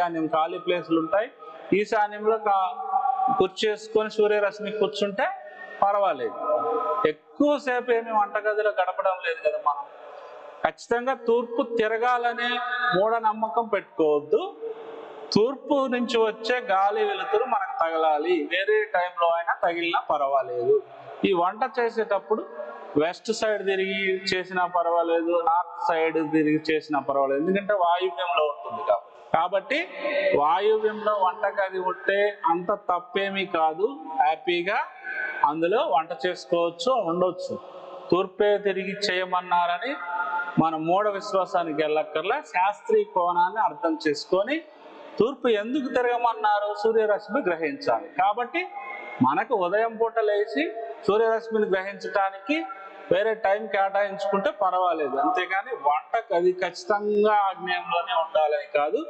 ఈశాన్యం ఖాళీ ప్లేసులు ఉంటాయి. ఈశాన్యంలో కా- కుర్చేసుకొని సూర్యరశ్మి కూర్చుంటే పర్వాలేదు. ఎక్కువసేపు ఏమి వంటగదిలో గడపడం లేదు కదా మనం. ఖచ్చితంగా తూర్పు తిరగాలనే మూఢనమ్మకం పెట్టుకోవద్దు. తూర్పు నుంచి వచ్చే గాలి వెలుతురు మనకు తగలాలి. వేరే టైంలో అయినా తగిలినా పర్వాలేదు. ఈ వంట చేసేటప్పుడు వెస్ట్ సైడ్ తిరిగి చేసినా పర్వాలేదు నార్త్ సైడ్ తిరిగి చేసినా పర్వాలేదు. ఎందుకంటే వాయువ్యంలో ఉంటుంది కాబట్టి. కాబట్టి వాయువ్యంలో వంటగది ఉంటే అంత తప్పేమీ కాదు. హ్యాపీగా అందులో వంట చేసుకోవచ్చు ఉండొచ్చు తూర్పే తిరిగి చేయమన్నారని మన మూఢ విశ్వాసానికి వెళ్ళక్కర్లా. శాస్త్రీయ కోణాన్ని అర్థం చేసుకొని తూర్పు ఎందుకు తిరగమన్నారు? సూర్యరశ్మి గ్రహించాలి. కాబట్టి మనకు ఉదయం పూట లేచి సూర్యరశ్మిని గ్రహించడానికి వేరే టైం కేటాయించుకుంటే పర్వాలేదు. అంతేగాని వంటకు అది ఖచ్చితంగా ఆగ్నేయంలోనే ఉండాలని కాదు.